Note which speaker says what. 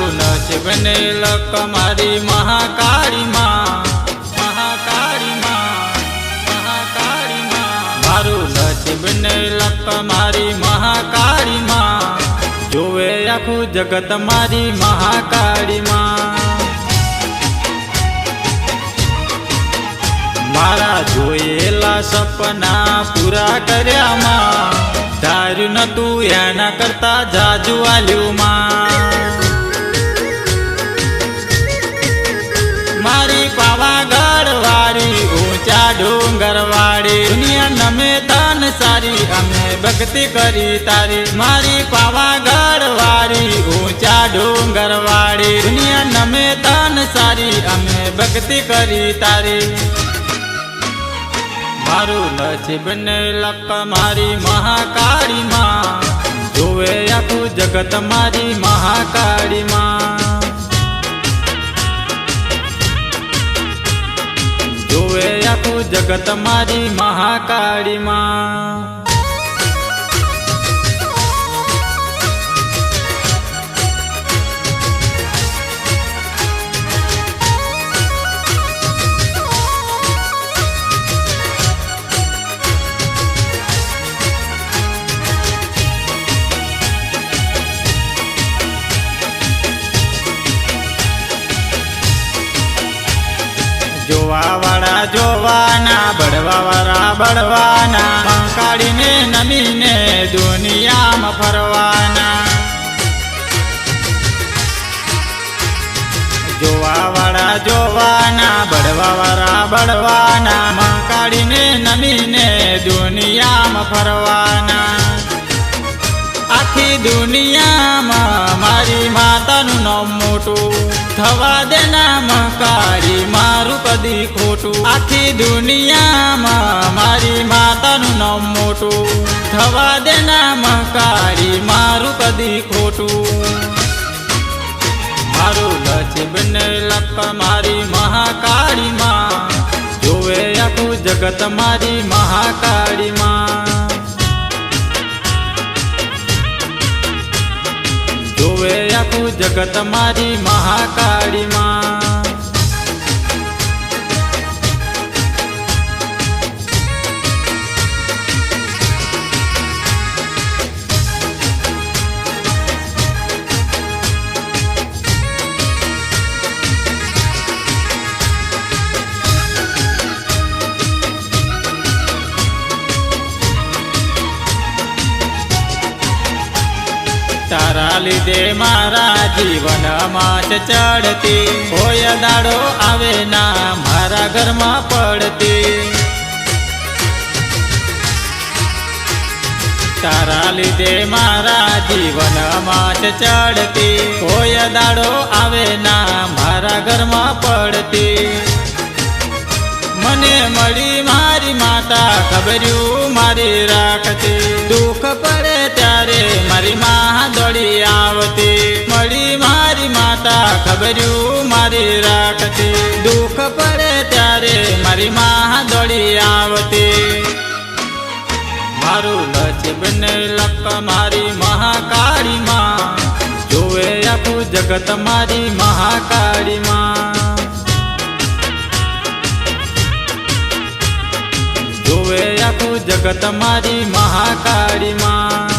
Speaker 1: નસીબને લક કમારી મહાકાળી માં મહાકાળી માં મહાકાળી માં મારું નસીબને લક મારી મહાકાળી માં જોવે આખું જગત મારી મહાકાળી માં મારા જોયેલા સપના પૂરા કર્યામાં, ધાર્યું નતું એના કરતા જાજુ આલ્યું માં પાવાગઢ ઊંચા ડુંગર દુનિયા નમે તન સારી અમે ભક્તિ કરી તારી. મારી પાવાગઢ ઊંચા ડુંગર દુનિયા નમે તન સારી અમે ભક્તિ કરી તારી. મારું નસીબ ને લક મારી મહાકાળી માં. જોવે આખું જગત મારી મહાકાળી માં. આખું જગત મારી મહાકાળી માં જોવા વાળા જોવાના બળવા વાળા બળવાના કંકાળીને નમીને દુનિયામાં ફરવાના. જોવા વાળા જોવાના બળવા વાળા બળવાના મંકાળીને નમીને દુનિયામાં ફરવાના. આખી દુનિયામાં મારી માતાનું નામ મોટું થવા દેના મકારી કદી ખોટું. આખી દુનિયામાં મારી માતાનું નામ મોટું. થવા દેના મકારી, મારું કદી ખોટું. મારું નસીબ બને લક મારી મહાકાળી માં જોવે આખું જગત મારી મહાકાળી માં જોવે આખું જગત મારી મહાકાળી માં તારા લીધે મારા જીવનમાં ચડતી. હોય દાડો આવે ના, મારા ઘરમાં પડતી. તારા લીધે મારા જીવનમાં ચડતી. હોય દાડો આવે ના, મારા ઘરમાં પડતી. મને મળી મારી માતા, ખબર્યું મારી રાખતી ખબર્યું મારી રાખતી દુઃખ પડે ત્યારે મારી માં દોડી આવતી. મારું નસીબ બને લક મારી મહાકાળી માં. જોવે આખું જગત મારી મહાકાળી માં. જોવે આખું જગત મારી મહાકાળી માં.